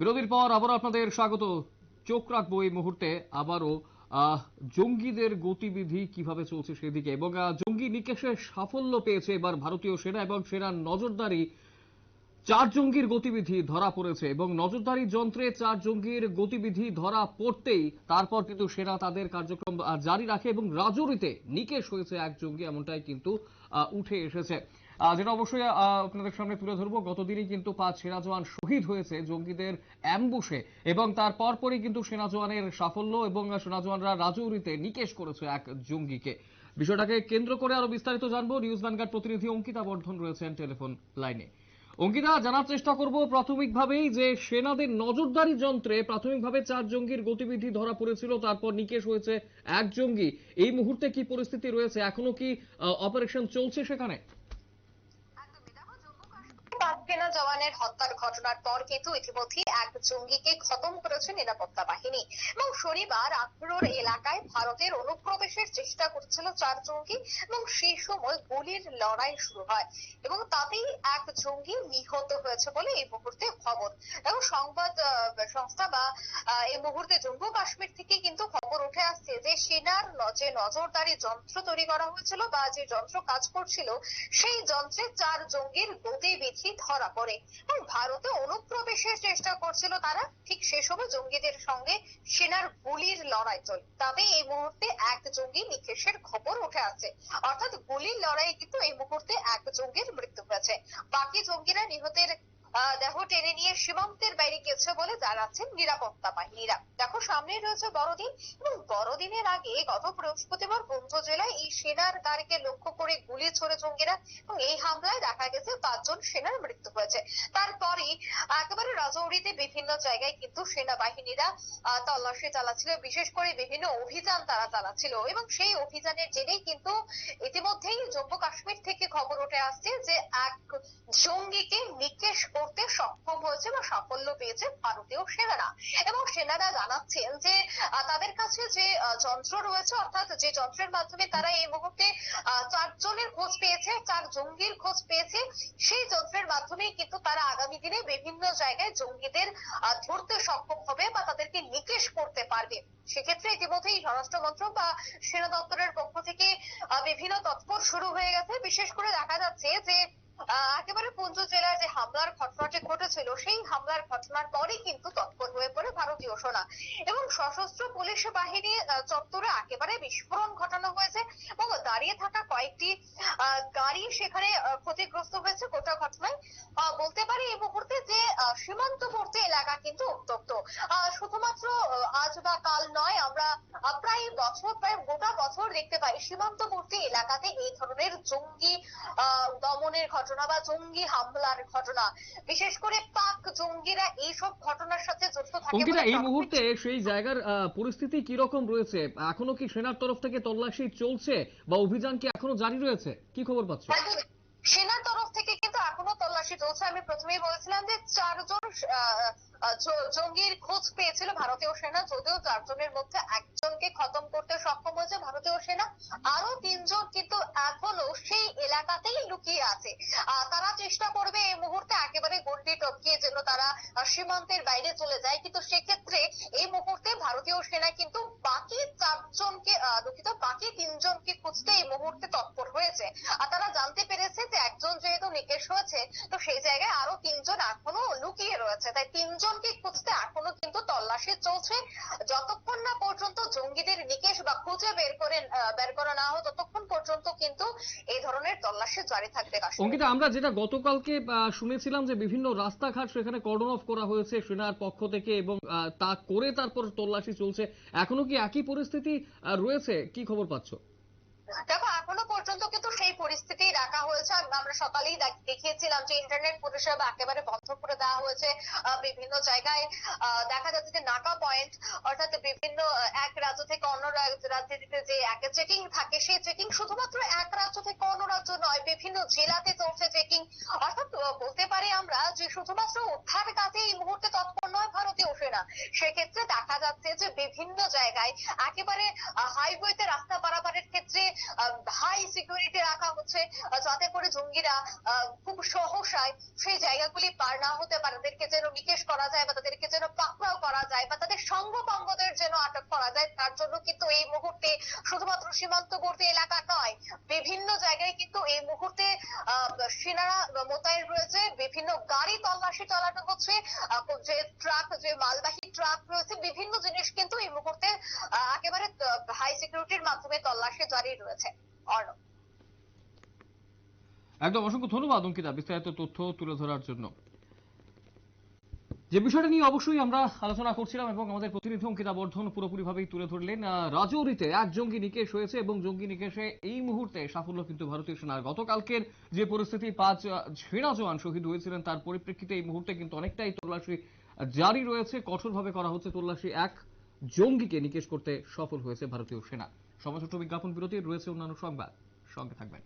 বিরতির পর আবারও আপনাদের স্বাগত। চোখ রাখব এই মুহূর্তে আবারও জঙ্গিদের গতিবিধি কীভাবে চলছে সেদিকে এবং জঙ্গি নিকেশে সাফল্য পেয়েছে এবার ভারতীয় সেনা এবং সেনার নজরদারি। চার জঙ্গির গতিবিধি ধরা পড়েছে এবং নজরদারি যন্ত্রে চার জঙ্গির গতিবিধি ধরা পড়তেই তারপর কিন্তু সেনা তাদের কার্যক্রম জারি রাখে এবং রাজৌরিতে নিকেশ হয়েছে এক জঙ্গি, এমনটাই কিন্তু উঠে এসেছে। যেটা অবশ্যই আপনাদের সামনে তুলে ধরবো। গতদিনই কিন্তু পাঁচ সেনা জওয়ান শহীদ হয়েছে জঙ্গিদের অ্যাম্বুশে এবং তার পরপরই কিন্তু সেনা জওয়ানের সাফল্য এবং সেনা জওয়ানরা রাজৌরিতে নিকেশ করেছে এক জঙ্গিকে। বিষয়টাকে কেন্দ্র করে আরও বিস্তারিত জানব। নিউজ ভ্যানগার্ড প্রতিনিধি অঙ্কিতা বর্ধন রয়েছেন টেলিফোন লাইনে। অঙ্কিতা, জানার চেষ্টা করব প্রাথমিকভাবেই যে সেনাদের নজরদারি যন্ত্রে প্রাথমিকভাবে চার জঙ্গির গতিবিধি ধরা পড়েছিল, তারপর নিকেশ হয়েছে এক জঙ্গি। এই মুহূর্তে কি পরিস্থিতি রয়েছে? এখনও কি অপারেশন চলছে সেখানে? সেনা জওয়ানের হত্যার ঘটনার পর কিন্তু ইতিমধ্যে এক জঙ্গিকে খতম করেছে নিরাপত্তা বাহিনী। এবং শনিবার আখরোর এলাকায় ভারতের অনুপ্রবেশের চেষ্টা করছিল চার জঙ্গি এবং সেই সময় গুলির লড়াই শুরু হয় এবং তাতেই এক জঙ্গি নিহত হয়েছে বলে এই মুহূর্তে খবর। এবং সংবাদ সংস্থা বা এই মুহূর্তে জম্মু কাশ্মীর থেকে উঠে আসছে যে সেনার যে নজরদারি যন্ত্র তৈরি করা হয়েছিল বা যে যন্ত্র কাজ করছিল, সেই যন্ত্রে চার জঙ্গির গতিবিধি ধরা পড়ে। এবং ভারতে অনুপ্রবেশের চেষ্টা করছিল তারা, ঠিক সে সময় জঙ্গিদের সঙ্গে সেনার গুলির লড়াই চলে। তবে এই মুহূর্তে এক জঙ্গি নিকেশের খবর উঠে আসছে। অর্থাৎ গুলির লড়াই কিন্তু এই মুহূর্তে এক জঙ্গির মৃত্যু হয়েছে। বাকি জঙ্গিরা নিহতের দেহ টেনে নিয়ে সীমান্তের বাইরে গেছে বলে জানাচ্ছেন নিরাপত্তা বাহিনীরা। দেখো সামনে রয়েছে বড়দিন। এবং বড়দিনের আগে গত বৃহস্পতিবার পুঞ্চ জেলায় এই সেনার গাড়িকে লক্ষ্য করে গুলি ছোড়ে জঙ্গিরা এবং এই হামলায় দেখা গেছে পাঁচজন সেনার মৃত্যু হয়েছে। তারপরে একেবারে রাজৌরিতে বিভিন্ন জায়গায় কিন্তু সেনাবাহিনীরা তল্লাশি চালাচ্ছিল। বিশেষ করে বিভিন্ন অভিযান তারা চালাচ্ছিল। এবং সেই অভিযানের জেরেই কিন্তু ইতিমধ্যেই জম্মু কাশ্মীর থেকে খবর উঠে আসছে যে এক জঙ্গিকে নিকেশ করতে সক্ষম হয়েছে বা সাফল্য পেয়েছে ভারতীয় সেনারা। এবং সেনারা জানাচ্ছেন যে তাদের কাছে যে যন্ত্র রয়েছে, অর্থাৎ যে যন্ত্রের মাধ্যমে তারা এই মুহূর্তে চারজনের খোঁজ পেয়েছে, চার জঙ্গির খোঁজ পেয়েছে, সেই যন্ত্রের মাধ্যমে কিন্তু তারা আগামী দিনে বিভিন্ন জায়গায় জঙ্গিদের ধরতে সক্ষম হবে বা তাদেরকে নিকেশ করতে পারবে। সেক্ষেত্রে ইতিমধ্যেই স্বরাষ্ট্র বা সেনা দপ্তরের পক্ষ থেকে বিভিন্ন তৎপর শুরু হয়ে গেছে। বিশেষ করে দেখা যাচ্ছে যে একেবারে পুঞ্চ জেলার যে হামলার ঘটনাটি ঘটেছিল, সেই হামলার ঘটনার পরই কিন্তু তৎপর হয়ে পড়ে ভারতীয় সেনা। এবং সশস্ত্র পুলিশ বাহিনী চত্বরে একেবারে বিস্ফোরণ ঘটানো হয়েছে এবং দাঁড়িয়ে থাকা কয়েকটি গাড়ি সেখানে ক্ষতিগ্রস্ত হয়েছে গোটা ঘটনায়। বলতে পারি এই মুহূর্তে যে সীমান্তবর্তী এলাকা কিন্তু উত্তপ্ত। শুধুমাত্র আজ বা কাল নয়, আমরা প্রায় বছর, প্রায় গোটা বছর দেখতে পাই সীমান্তবর্তী এলাকাতে এই ধরনের জঙ্গি দমনের ঘটনা বা জঙ্গি হামলার ঘটনা। বিশেষ করে পাক জঙ্গিরা এইসব ঘটনার সাথে যুক্ত থাকে অঙ্কিতা এই মুহূর্তে সেই জায়গার আহ, পরিস্থিতি কি রকম রয়েছে? এখনও কি সেনার তরফ থেকে তল্লাশি চলছে বা অভিযান কি এখনও জারি রয়েছে? কি খবর পাচ্ছ? সেনা সেনার তল্লাশি চলছে। আমি প্রথমেই বলেছিলাম যে চারজন জঙ্গির খোঁজ পেয়েছিল ভারতীয় সেনা, যদিও চারজনের মধ্যে একজনকে খতম করতে সক্ষম হয়েছে ভারতীয় সেনা। আরও তিনজন কিন্তু এখনও সেই এলাকাতেই লুকিয়ে আছে। তারা চেষ্টা করবে এই মুহূর্তে একেবারে গন্ডি টপকিয়ে যেন তারা সীমান্তের বাইরে চলে যায়। কিন্তু সেক্ষেত্রে এই মুহূর্তে ভারতীয় সেনা কিন্তু বাকি চারজনকে দুঃখিত, বাকি তিনজনকে খুঁজতে এই মুহূর্তে তৎপর হয়েছে। আর তারা জানতে পেরেছে নিকেশ হয়েছে তো সেই জায়গায় আরও তিনজন এখনও লুকিয়ে রয়েছে। তাই তিনজনকে খুঁজতে এখনও কিন্তু তল্লাশি চলছে। যতক্ষণ না পর্যন্ত জঙ্গিদের নিকেশ বা খুঁজে বের করে বের করা না হয়, ততক্ষণ পর্যন্ত কিন্তু এই ধরনের তল্লাশি জারি থাকবে অঙ্কিতা, আমরা যেটা গতকালকে শুনেছিলাম যে বিভিন্ন রাস্তাঘাট সেখানে কর্ডন অফ করা হয়েছে সেনার পক্ষ থেকে এবং তা করে তারপর তল্লাশি চলছে। এখনও কি একই পরিস্থিতি রয়েছে? কি খবর পাচ্ছ? দেখো, এখনও পর্যন্ত কিন্তু সেই পরিস্থিতি রাখা হয়েছে। আমরা সকালেই দেখিয়েছিলাম যে ইন্টারনেট পরিষেবা একেবারে বন্ধ করে দেওয়া হয়েছে। বিভিন্ন জায়গায় দেখা যাচ্ছে যে নাকা পয়েন্ট অর্থাৎ বিভিন্ন এক রাজ্য থেকে অন্য রাজ্যে যে এক চেকিং থাকে, সেই চেকিং শুধুমাত্র এক রাজ্য থেকে অন্য রাজ্য নয়, বিভিন্ন জেলাতে চলছে চেকিং অর্থাৎ বলতে পারি আমরা যে শুধুমাত্র উদ্ধার কাজে এই মুহূর্তে তৎপর নয় ভারতীয় সেনা। সেক্ষেত্রে দেখা যাচ্ছে যে বিভিন্ন জায়গায় একেবারে হাইওয়েতে পার না হতে পারে, তাদেরকে যেন নিকেশ করা যায় বা তাদেরকে যেন পাকড়াও করা যায় বা তাদের সঙ্গপাঙ্গদের যেন আটক করা যায়, তার জন্য কিন্তু এই মুহূর্তে শুধুমাত্র সীমান্তবর্তী এলাকা নয়, বিভিন্ন জায়গায় কিন্তু এই মুহূর্তে সেনারা মোতায়েন রয়েছে, বিভিন্ন গাড়ি তল্লাশি চালানো হচ্ছে যে ট্রাক, যে মালবাহী ট্রাক রয়েছে, বিভিন্ন জিনিস কিন্তু এই মুহূর্তে একেবারে হাই সিকিউরিটির মাধ্যমে তল্লাশি জারি রয়েছে। অর্ণব। একদম, অসংখ্য ধন্যবাদ, অঙ্কিতা। বিস্তারিত তথ্য তুলে ধরার জন্য। যে বিষয়টা নিয়ে অবশ্যই আমরা আলোচনা করছিলাম এবং আমাদের প্রতিনিধি অঙ্কিতা বর্ধন পুরোপুরিভাবেই তুলে ধরলেন রাজৌরিতে এক জঙ্গি নিকেশ হয়েছে এবং জঙ্গি নিকেশে এই মুহূর্তে সাফল্য কিন্তু ভারতীয় সেনার। গতকালকের যে পরিস্থিতি, পাঁচ সেনা জওয়ান শহীদ হয়েছিলেন, তার পরিপ্রেক্ষিতে এই মুহূর্তে কিন্তু অনেকটাই তল্লাশি জারি রয়েছে। কঠোরভাবে করা হচ্ছে তল্লাশি। এক জঙ্গিকে নিকেশ করতে সফল হয়েছে ভারতীয় সেনা। সমাজ বিজ্ঞাপন বিরতি রয়েছে অন্যান্য সংবাদ। সঙ্গে থাকবেন।